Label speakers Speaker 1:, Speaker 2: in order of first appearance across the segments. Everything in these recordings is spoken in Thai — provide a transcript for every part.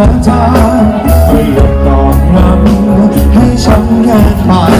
Speaker 1: และเธอประยชน์ตอบรับให้ฉันแค่ฝ่าย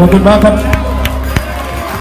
Speaker 1: Welcome back.